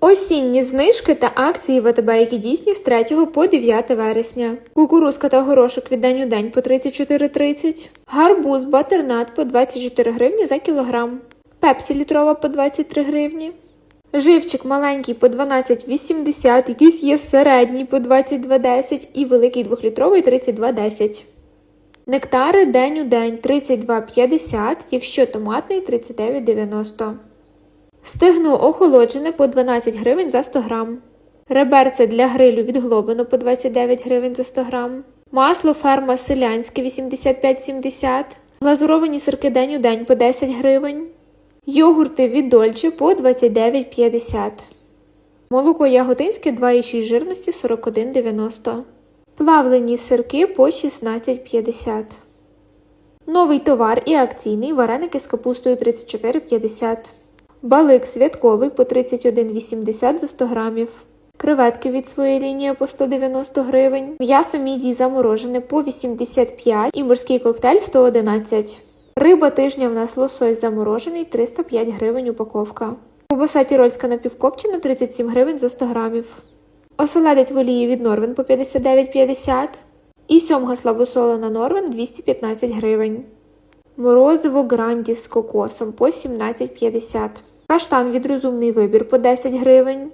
Осінні знижки та акції ВТБ, які дійсні з 3 по 9 вересня. Кукурузка та горошок від день у день по 34,30. Гарбуз батернат по 24 гривні за кілограм. Пепсі літрова по 23 гривні. Живчик маленький по 12,80, якийсь є середній по 22,10 і великий 2-літровий 32,10. Нектари день у день 32,50, якщо томатний 39,90. Стегно охолоджене по 12 гривень за 100 грам. Реберце для грилю від Глобино по 29 гривень за 100 грам. Масло ферма селянське 85,70. Глазуровані сирки день у день по 10 гривень. Йогурти від Дольче по 29,50. Молоко яготинське 2,6 жирності 41,90. Плавлені сирки по 16,50. Новий товар і акційний вареники з капустою 34,50. Балик святковий по 31,80 за 100 грамів. Креветки від своєї лінії по 190 гривень. М'ясо мідій заморожене по 85 і морський коктейль 111. Риба тижня в нас лосось заморожений 305 гривень упаковка. Кубаса тірольська напівкопчена 37 гривень за 100 грамів. Оселедець в олії від Норвен по 59,50. І сьомга слабосолена Норвен 215 гривень. Морозиво Гранді з кокосом по 17,50. Каштан від розумний вибір по 10 гривень.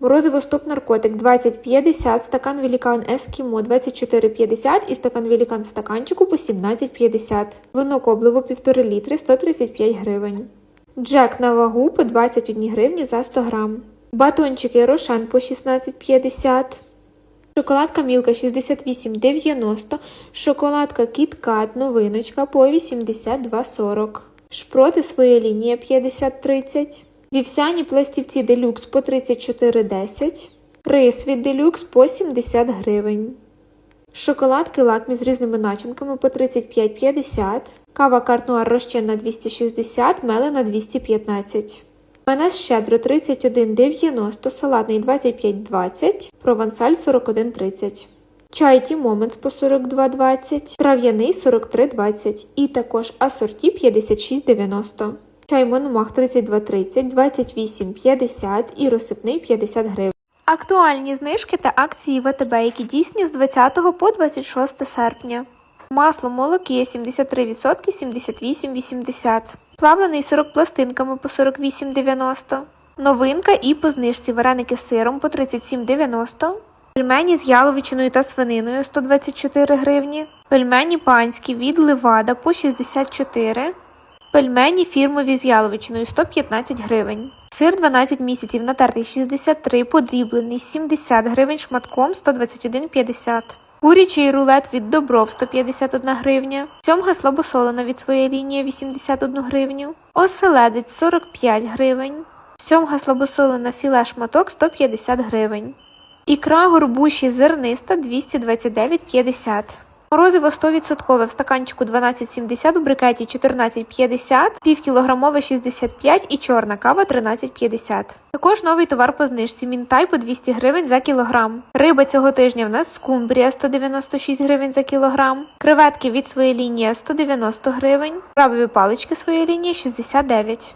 Морозиво стоп наркотик 20,50, стакан велікан Ескімо 24,50 і стакан велікан в стаканчику по 17,50. Вино коблево 1,5 літри 135 гривень. Джек на вагу по 21 гривні за 100 грам. Батончики Рошен по 16,50. Шоколадка Мілка 68,90. Шоколадка Кіткат новиночка по 82,40. Шпроти своя лінія 50,30. Вівсяні пластівці делюкс по 34,10. Рис від делюкс по 70 гривень. Шоколадки лакмі з різними начинками по 35,50. Кава картнуар розчинна 260, мелена 215. Майонез щедро 31,90, салатний 25,20, провансаль 41,30. Чай Ті Моментс по 42,20, трав'яний 43,20 і також асорті 56,90. Чай Мономах 32,30, 28,50 і розсипний 50 гривень. Актуальні знижки та акції ВТБ, які дійсні з 20 по 26 серпня. Масло молоки 73% 78,80%. Плавлений сирок пластинками по 48,90. Новинка і по знижці вареники з сиром по 37,90. Пельмені з яловичиною та свининою 124 гривні. Пельмені панські від Левада по 64. Пельмені фірмові з яловичиною 115 гривень. Сир 12 місяців натертий 63, подріблений 70 гривень шматком 121,50. Курячий рулет від Добров 151 гривня. Сьомга слабосолена від своєї лінії 81 гривню. Оселедець 45 гривень. Сьомга слабосолена філе шматок 150 гривень. Ікра горбуші зерниста 229,50. Морозиво 100% в стаканчику 12,70, в брикеті 14,50, півкілограмове 65 і чорна кава 13,50. Також новий товар по знижці Мінтай по 200 гривень за кілограм. Риба цього тижня в нас скумбрія 196 гривень за кілограм. Креветки від своєї лінії 190 гривень. Крабові палички своєї лінії 69.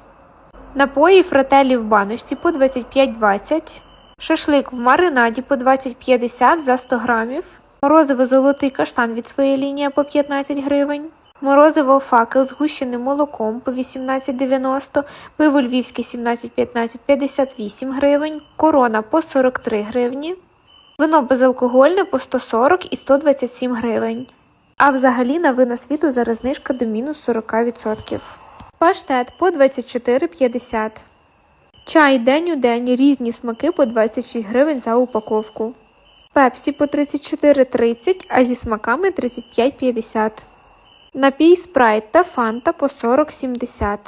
Напої фрателі в баночці по 25,20. Шашлик в маринаді по 20,50 за 100 грамів. Морозиво золотий каштан від своєї лінії по 15 гривень. Морозиво факел з гущеним молоком по 18,90, пиво львівське 17,15 58 гривень, корона по 43 гривні, вино безалкогольне по 140 і 127 гривень. А взагалі на вина світу зараз знижка до мінус 40%. Паштет по 24,50. Чай день у день різні смаки по 26 гривень за упаковку. Пепсі по 34,30, а зі смаками 35,50. Напій спрайт та фанта по 40,70.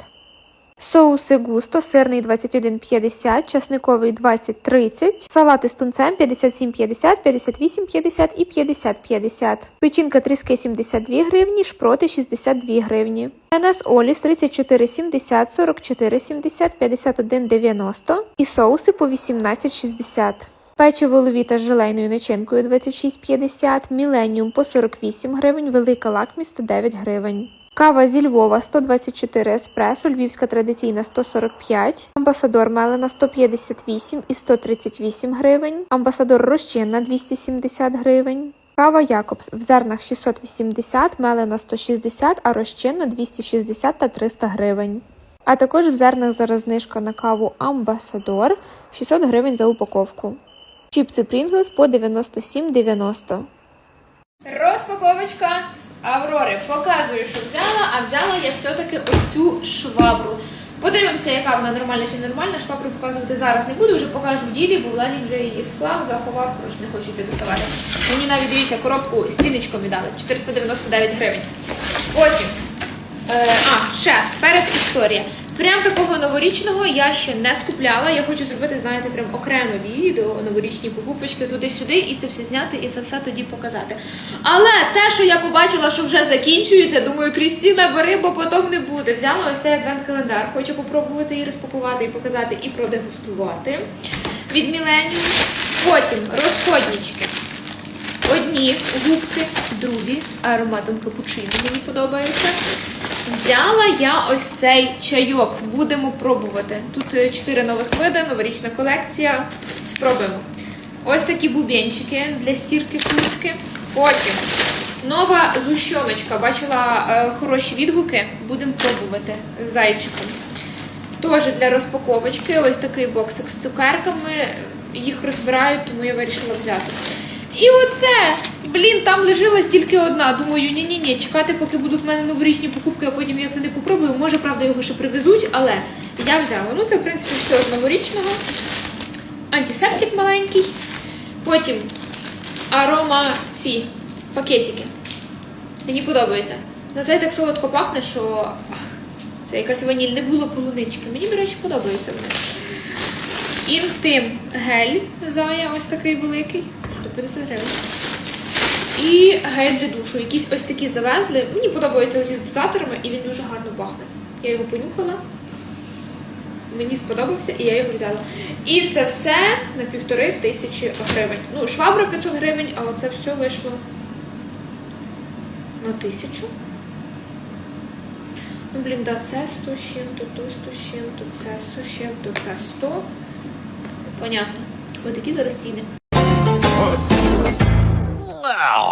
Соуси густо сирний 21,50, часниковий 20,30, салати з тунцем 57,50, 58,50 і 50,50. Печінка тріски 72 гривні, шпроти 62 гривні. НС Оліс 34,70, 44,70, 51,90 і соуси по 18,60. Печиво ловіта з желейною начинкою 26,50, Міленіум по 48 гривень, велика лакмі 109 гривень. Кава зі Львова 124 еспресо, львівська традиційна 145, амбасадор мелена 158 і 138 гривень, амбасадор розчинна 270 гривень. Кава Якобс в зернах 680, мелена 160, а розчинна 260 та 300 гривень. А також в зернах зараз знижка на каву Амбасадор 600 гривень за упаковку. Чіпси Pringles по 97,90. Розпаковочка з Аврори. Показую, що взяла, а взяла я все-таки ось цю швабру. Подивимося, яка вона нормальна чи нормальна. Швабру показувати зараз не буду, вже покажу ділі, бо Владі вже її склав, заховав, коротше, не хочу йти доставати. Мені навіть дивіться, коробку з цінничком віддали 499 гривень. Потім. Е, а, ще перед історія. Прям такого новорічного я ще не скупляла. Я хочу зробити, знаєте, прям окреме відео, новорічні покупочки туди-сюди, і це все зняти, і це все тоді показати. Але те, що я побачила, що вже закінчується, думаю, Крістіна, бери, бо потім не буде. Взяла ось цей адвент-календар. Хочу попробувати її розпакувати і показати, і продегустувати від Міленіум. Потім розходнички. Одні губки, другі з ароматом капучино. Мені подобається. Взяла я ось цей чайок. Будемо пробувати. Тут е, чотири нових види, новорічна колекція. Спробуємо. Ось такі бубенчики для стірки куртки. Потім нова зущоночка. Бачила е, хороші відгуки. Будемо пробувати з зайчиком. Теж для розпаковочки. Ось такий боксик з цукерками. Їх розбирають, тому я вирішила взяти. І оце, блін, там лишилась тільки одна. Думаю, ні-ні ні, чекати, поки будуть в мене новорічні покупки, а потім я це не попробую. Може, правда, його ще привезуть, але я взяла. Ну, це, в принципі, все з новорічного. Антисептик маленький. Потім арома ці пакетики. Мені подобається. На цей так солодко пахне, що це якась ваніль, не було полунички. Мені, до речі, подобається вони. Інтим гель Зая, ось такий великий, 150 гривень. І гель для душу. Якісь ось такі завезли. Мені подобаються оці з дозаторами, і він дуже гарно пахне. Я його понюхала. Мені сподобався і я його взяла. І це все на півтори тисячі гривень. Ну, швабра 500 гривень, а оце все вийшло на тисячу. Ну, блін, да, це 100 з чим-то, то 100 з чим-то, це 100 з чим-то, це 100. Понятно. Ось такі зараз ціни. Wow.